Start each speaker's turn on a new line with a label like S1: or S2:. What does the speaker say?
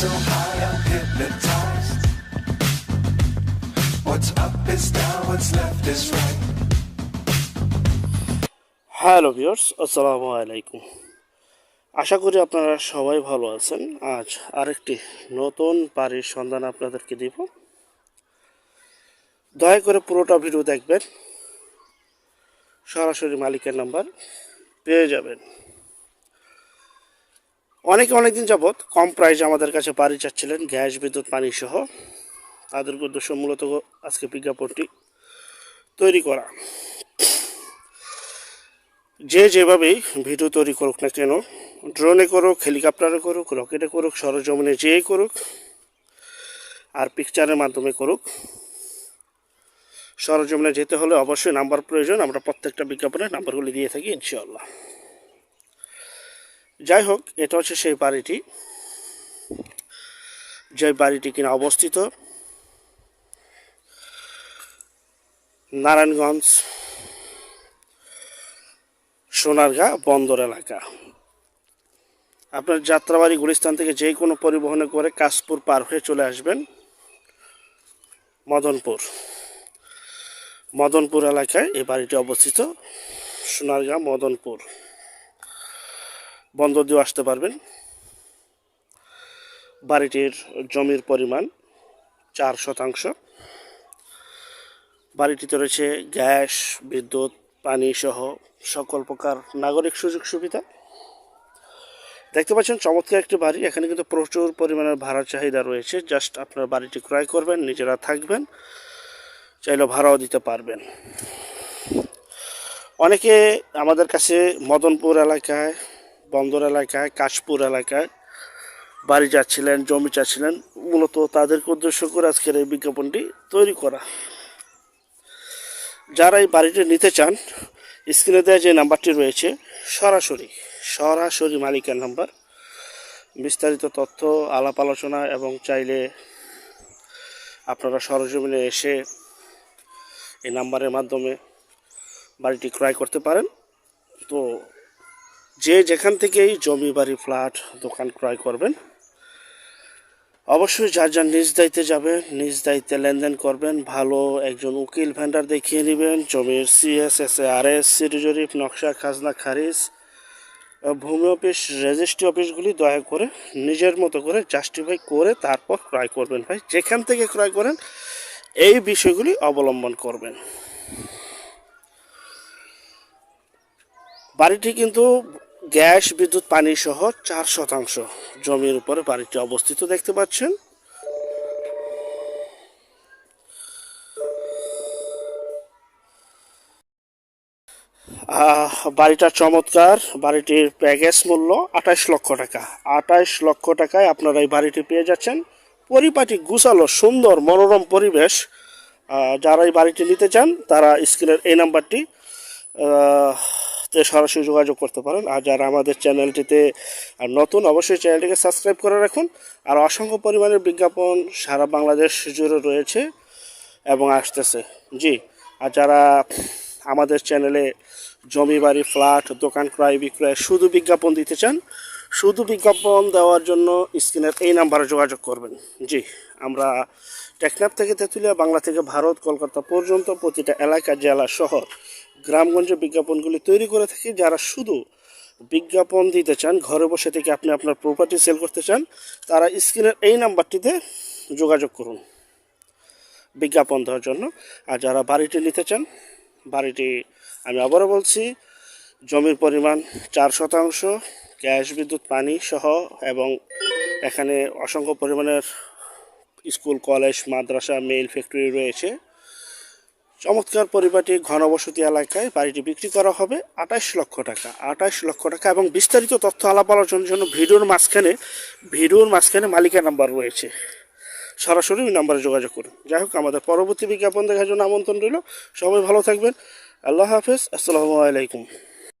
S1: so high, I'm hypnotized. What's up is down, what's left is right.
S2: Hello viewers আসসালামু আলাইকুম আশা করি আপনারা সবাই ভালো আছেন। আজ আরেকটি নতুন বাড়ির সন্ধান আপনাদেরকে দিব। দয়া করে পুরোটা ভিডিও দেখবেন। সরাসরি মালিকের নাম্বার পেয়ে যাবেন। অনেকে অনেকদিন যাবৎ কম প্রাইসে আমাদের কাছে বাড়ি চাচ্ছিলেন, গ্যাস, বিদ্যুৎ, পানি সহ। তাদের উদ্দেশ্য মূলত আজকে বিজ্ঞাপনটি তৈরি করা। যে যেভাবেই ভিডিও তৈরি করুক না কেন ড্রোনে করুক হেলিকপ্টারে করুক রকেটে করুক, সরজমিনে যেই করুক, আর পিকচারের মাধ্যমে করুক, সরজমিনে যেতে হলে অবশ্যই নাম্বার প্রয়োজন। আমরা প্রত্যেকটা বিজ্ঞাপনে নাম্বারগুলি দিয়ে থাকি, ইনশাআল্লাহ। যাই হোক এটা হচ্ছে সেই বাড়িটি। যে বাড়িটি কিনা অবস্থিত। নারায়ণগঞ্জ, সোনারগাঁ বন্দর এলাকা। আপনার যাত্রাবাড়ি গুলিস্তান থেকে যে কোনো পরিবহনে করে কাশপুর পার হয়ে চলে আসবেন। মদনপুর। মদনপুর এলাকায় এই বাড়িটি অবস্থিত। সোনারগাঁ, মদনপুর। বন্দর দিয়ে আসতে পারবেন। বাড়িটির জমির পরিমাণ চার শতাংশ। বাড়িটিতে রয়েছে গ্যাস, বিদ্যুৎ, পানি সহ সকল প্রকার নাগরিক সুযোগ সুবিধা। দেখতে পাচ্ছেন চমৎকার একটি বাড়ি। এখানে কিন্তু প্রচুর পরিমাণের ভাড়ার চাহিদা রয়েছে। জাস্ট আপনার বাড়িটি ক্রয় করবেন, নিজেরা থাকবেন চাইলে ভাড়াও দিতে পারবেন। অনেকে আমাদের কাছে মদনপুর এলাকায় বন্দর এলাকায়, কাশপুর এলাকায় বাড়ি যাচ্ছিলেন, জমি চাচ্ছিলেন। মূলত তাদেরকে উদ্দেশ্য করে আজকের এই বিজ্ঞাপনটি তৈরি করা। যারা এই বাড়িটি নিতে চান, স্ক্রিনে দেওয়া যে নাম্বারটি রয়েছে, সরাসরি সরাসরি মালিকের নাম্বার। বিস্তারিত তথ্য, আলাপ আলোচনা এবং চাইলে আপনারা সরজমিনে এসে এই নাম্বারের মাধ্যমে বাড়িটি ক্রয় করতে পারেন। তো যে যেখান থেকেই জমি, বাড়ি, ফ্ল্যাট, দোকান ক্রয় করবেন, অবশ্যই যার যার নিজ দায়িত্বে যাবে, নিজ দায়িত্বে লেনদেন করবেন, ভালো একজন উকিল ভেন্ডার দেখিয়ে নেবেন, জমির CS S A R S city জরিপ নকশা, খাজনা, খারিজ ভূমি অফিস রেজিস্ট্রি অফিসগুলি দয়া করে নিজের মতো করে জাস্টিফাই করে তারপর ক্রয় করবেন ভাই। যেখান থেকে ক্রয় করেন, এই বিষয়গুলি অবলম্বন করবেন। বাড়িটি কিন্তু গ্যাস, বিদ্যুৎ, পানি সহ চার শতাংশ জমির উপরে বাড়িটি অবস্থিত দেখতে পাচ্ছেন। বাড়িটা চমৎকার। বাড়িটির প্যাকেজ মূল্য আঠাশ লক্ষ টাকা। আঠাশ লক্ষ টাকায় আপনারা এই বাড়িটি পেয়ে যাচ্ছেন। পরিপাটি, গুছালো, সুন্দর, মনোরম পরিবেশ। যারা এই বাড়িটি নিতে চান, তারা স্ক্রিনের এই নাম্বারটি সরাসরি যোগাযোগ করতে পারেন। আর যারা আমাদের চ্যানেলটিতে আর নতুন, অবশ্যই চ্যানেলটিকে সাবস্ক্রাইব করে রাখুন। আর অসংখ্য পরিমাণের বিজ্ঞাপন সারা বাংলাদেশ জুড়ে রয়েছে এবং আসতেছে। জি, আর যারা আমাদের চ্যানেলে জমি বাড়ি, ফ্ল্যাট, দোকান ক্রয় বিক্রয় শুধু বিজ্ঞাপন দিতে চান, শুধু বিজ্ঞাপন দেওয়ার জন্য স্ক্রিনের এই নাম্বারে যোগাযোগ করবেন। জি, আমরা টেকনাফ থেকে তেঁতুলিয়া, বাংলা থেকে ভারত, কলকাতা পর্যন্ত প্রতিটা এলাকা, জেলা, শহর গ্রামগঞ্জে বিজ্ঞাপনগুলি তৈরি করে থাকি, যারা শুধু বিজ্ঞাপন দিতে চান, ঘরে বসে থেকে আপনি আপনার প্রপার্টি সেল করতে চান, তারা স্ক্রিনের এই নাম্বারটিতে যোগাযোগ করুন বিজ্ঞাপন দেওয়ার জন্য। আর যারা বাড়িটি নিতে চান, বাড়িটি আমি আবারও বলছি, জমির পরিমাণ চার শতাংশ, গ্যাস, বিদ্যুৎ, পানি সহ এবং এখানে অসংখ্য পরিমাণের স্কুল, কলেজ, মাদ্রাসা মেইল ফ্যাক্টরি রয়েছে। চমৎকার পরিবারটি ঘনবসতি এলাকায় বাড়িটি বিক্রি করা হবে আঠাশ লক্ষ টাকা। আঠাশ লক্ষ টাকা এবং বিস্তারিত তথ্য আলাপ আলোচনার জন্য ভিডিওর মাঝখানে ভিডিওর মাঝখানে মালিকের নাম্বার রয়েছে। সরাসরি ওই নাম্বারে যোগাযোগ করুন। যাই হোক, আমাদের পরবর্তী বিজ্ঞাপন দেখার জন্য আমন্ত্রণ রইল। সবাই ভালো থাকবেন। আল্লাহ হাফেজ। আসসালামু আলাইকুম।